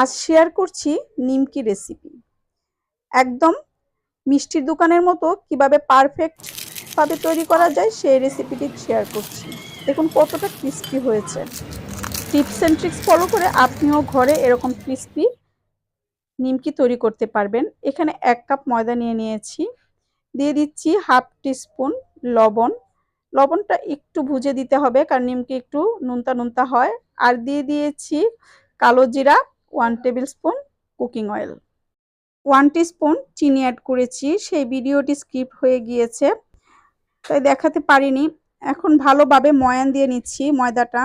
আজ শেয়ার করছি নিমকি রেসিপি একদম মিষ্টির দোকানের মতো কীভাবে পারফেক্ট ভাবে তৈরি করা যায় সেই রেসিপিটি শেয়ার করছি। দেখুন কতটা ক্রিস্পি হয়েছে। টিপস অ্যান্ড ট্রিক্স ফলো করে আপনিও ঘরে এরকম ক্রিস্পি নিমকি তৈরি করতে পারবেন। এখানে এক কাপ ময়দা নিয়ে নিয়েছি। দিয়ে দিচ্ছি হাফ টিস্পুন লবণ। লবণটা একটু ভুজে দিতে হবে কারণ নিমকি একটু নুনতা নুনতা হয়। আর দিয়ে দিয়েছি কালো জিরা one tablespoon cooking oil one spoon চিনি অ্যাড করেছি, সেই ভিডিওটি স্কিপ হয়ে গিয়েছে। তাই দেখাতে পারিনি। এখন ভালোভাবে ময়ান দিয়ে নিচ্ছি ময়দাটা।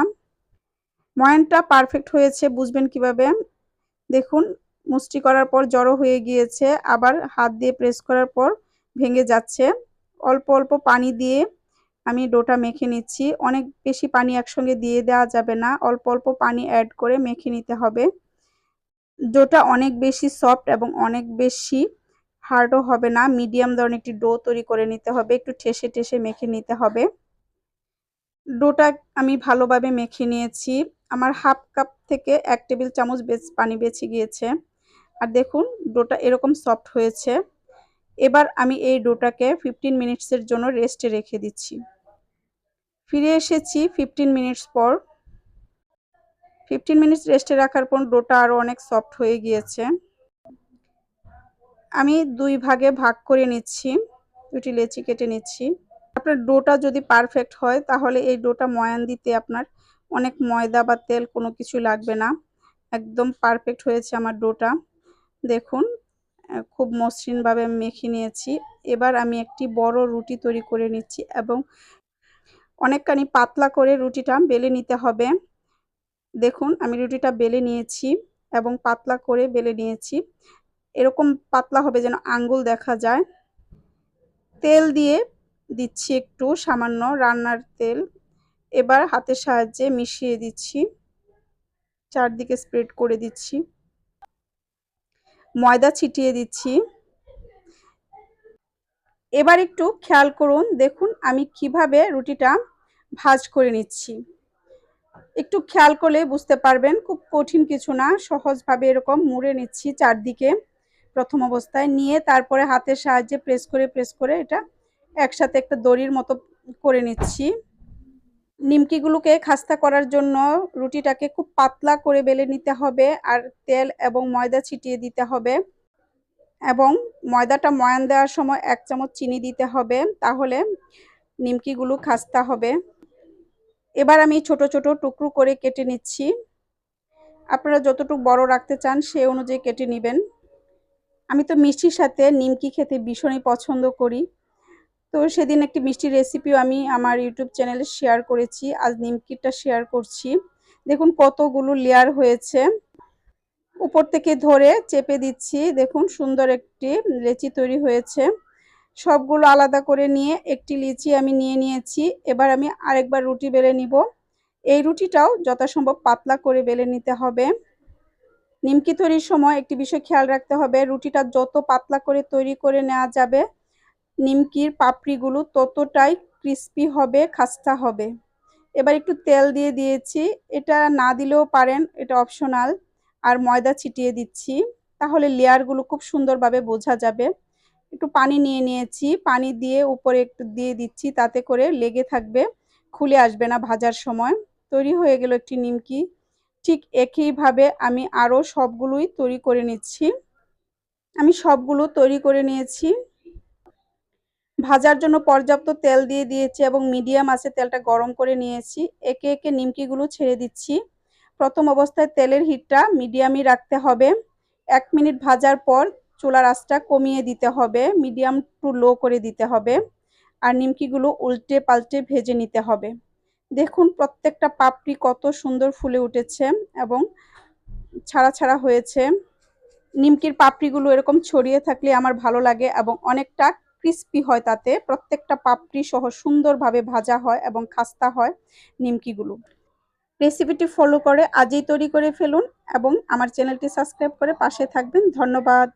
ময়ানটা পারফেক্ট হয়েছে, বুঝবেন কীভাবে। দেখুন, মুষ্টি করার পর জড়ো হয়ে গিয়েছে, আবার হাত দিয়ে প্রেস করার পর ভেঙে যাচ্ছে। অল্প অল্প পানি দিয়ে আমি ডোটা মেখে নিচ্ছি। অনেক বেশি পানি একসঙ্গে দিয়ে দেওয়া যাবে না, অল্প অল্প পানি অ্যাড করে মেখে নিতে হবে। ডোটা অনেক বেশি সফট এবং অনেক বেশি হার্ডও হবে না। মিডিয়াম ধরনের একটি ডো তৈরি করে নিতে হবে, একটু ঠেসে ঠেসে মেখে নিতে হবে। ডোটা আমি ভালোভাবে মেখে নিয়েছি। আমার হাফ কাপ থেকে এক টেবিল চামচ বেচ পানি বেছে গিয়েছে। আর দেখুন, ডোটা এরকম সফট হয়েছে। এবার আমি এই ডোটাকে ফিফটিন মিনিটসের জন্য রেস্টে রেখে দিচ্ছি। ফিরে এসেছি ফিফটিন মিনিটস পর। ফিফটিন মিনিটস রেস্টে রাখার পর ডোটা আরও অনেক সফট হয়ে গিয়েছে। আমি দুই ভাগে ভাগ করে নিচ্ছি, দুটি লেচি কেটে নিচ্ছি। আপনার ডোটা যদি পারফেক্ট হয়, তাহলে এই ডোটা ময়ান দিতে আপনার অনেক ময়দা বা তেল কোনো কিছু লাগবে না। একদম পারফেক্ট হয়েছে আমার ডোটা। দেখুন, খুব মসৃণভাবে আমি মেখে নিয়েছি। এবার আমি একটি বড় রুটি তৈরি করে নিচ্ছি এবং অনেকখানি পাতলা করে রুটিটা বেলে নিতে হবে। দেখুন, আমি রুটিটা বেলে নিয়েছি এবং পাতলা করে বেলে নিয়েছি। এরকম পাতলা হবে যেন আঙ্গুল দেখা যায়। তেল দিয়ে দিচ্ছি একটু সামান্য রান্নার তেল। এবার হাতের সাহায্যে মিশিয়ে দিচ্ছি। চারদিকে স্প্রেড করে দিচ্ছি। ময়দা ছিটিয়ে দিচ্ছি। এবার একটু খেয়াল করুন, দেখুন আমি কীভাবে রুটিটা ভাজ করে নিচ্ছি। একটু খেয়াল করলে বুঝতে পারবেন, খুব কঠিন কিছু না। সহজভাবে এরকম মুড়ে নিচ্ছি চারদিকে প্রথম অবস্থায়। নিয়ে তারপরে হাতের সাহায্যে প্রেস করে প্রেস করে এটা একসাথে একটা দড়ির মতো করে নিচ্ছি। নিমকিগুলোকে খাস্তা করার জন্য রুটিটাকে খুব পাতলা করে বেলে নিতে হবে আর তেল এবং ময়দা ছিটিয়ে দিতে হবে। এবং ময়দাটা ময়ান দেওয়ার সময় এক চামচ চিনি দিতে হবে, তাহলে নিমকিগুলো খাস্তা হবে। এবার আমি ছোট ছোট টুকরো করে কেটে নিচ্ছি। আপনারা যতটুকু বড় রাখতে চান, সে অনুযায়ী কেটে নেবেন। আমি তো মিষ্টির সাথে নিমকি খেতে ভীষণই পছন্দ করি। তো সেদিন একটি মিষ্টির রেসিপিও আমি আমার ইউটিউব চ্যানেলে শেয়ার করেছি। আজ নিমকিটা শেয়ার করছি। দেখুন কতগুলো লেয়ার হয়েছে। উপর থেকে ধরে চেপে দিচ্ছি। দেখুন সুন্দর একটি লেচি তৈরি হয়েছে। সবগুলো আলাদা করে নিয়ে একটি লিচি আমি নিয়ে নিয়েছি। এবার আমি আরেকবার রুটি বেলে নিব। এই রুটিটাও যথাসম্ভব পাতলা করে বেলে নিতে হবে। নিমকি তৈরির সময় একটি বিষয় খেয়াল রাখতে হবে, রুটিটা যত পাতলা করে তৈরি করে নেওয়া যাবে, নিমকির পাপড়িগুলো ততটাই ক্রিস্পি হবে, খাস্তা হবে। এবার একটু তেল দিয়ে দিয়েছি। এটা না দিলেও পারেন, এটা অপশনাল। আর ময়দা ছিটিয়ে দিচ্ছি। তাহলে লেয়ারগুলো খুব সুন্দরভাবে বোঝা যাবে। একটু পানি নিয়ে নিয়েছি, পানি দিয়ে উপরে একটু দিয়ে দিচ্ছি, তাতে করে লেগে থাকবে, খুলে আসবে না ভাজার সময়। তৈরি হয়ে গেল একটি নিমকি। ঠিক একইভাবে আমি আরও সবগুলোই তৈরি করে নিচ্ছি। আমি সবগুলো তৈরি করে নিয়েছি। ভাজার জন্য পর্যাপ্ত তেল দিয়ে দিয়েছি এবং মিডিয়াম আছে তেলটা গরম করে নিয়েছি। একে একে নিমকিগুলো ছেড়ে দিচ্ছি। প্রথম অবস্থায় তেলের হিটটা মিডিয়ামই রাখতে হবে। এক মিনিট ভাজার পর চুলার আঁচটা কমিয়ে দিতে হবে, মিডিয়াম টু লো করে দিতে হবে, আর নিমকিগুলো উল্টে পাল্টে ভেজে নিতে হবে। দেখুন প্রত্যেকটা পাপড়ি কত সুন্দর ফুলে উঠেছে এবং ছাড়া ছাড়া হয়েছে। নিমকির পাপড়িগুলো এরকম ছড়িয়ে থাকলে আমার ভালো লাগে এবং অনেকটা ক্রিস্পি হয় তাতে। প্রত্যেকটা পাপড়ি সহ সুন্দরভাবে ভাজা হয় এবং খাস্তা হয় নিমকিগুলো। রেসিপিটি ফলো করে আজই তৈরি করে ফেলুন এবং আমার চ্যানেলটি সাবস্ক্রাইব করে পাশে থাকবেন। ধন্যবাদ।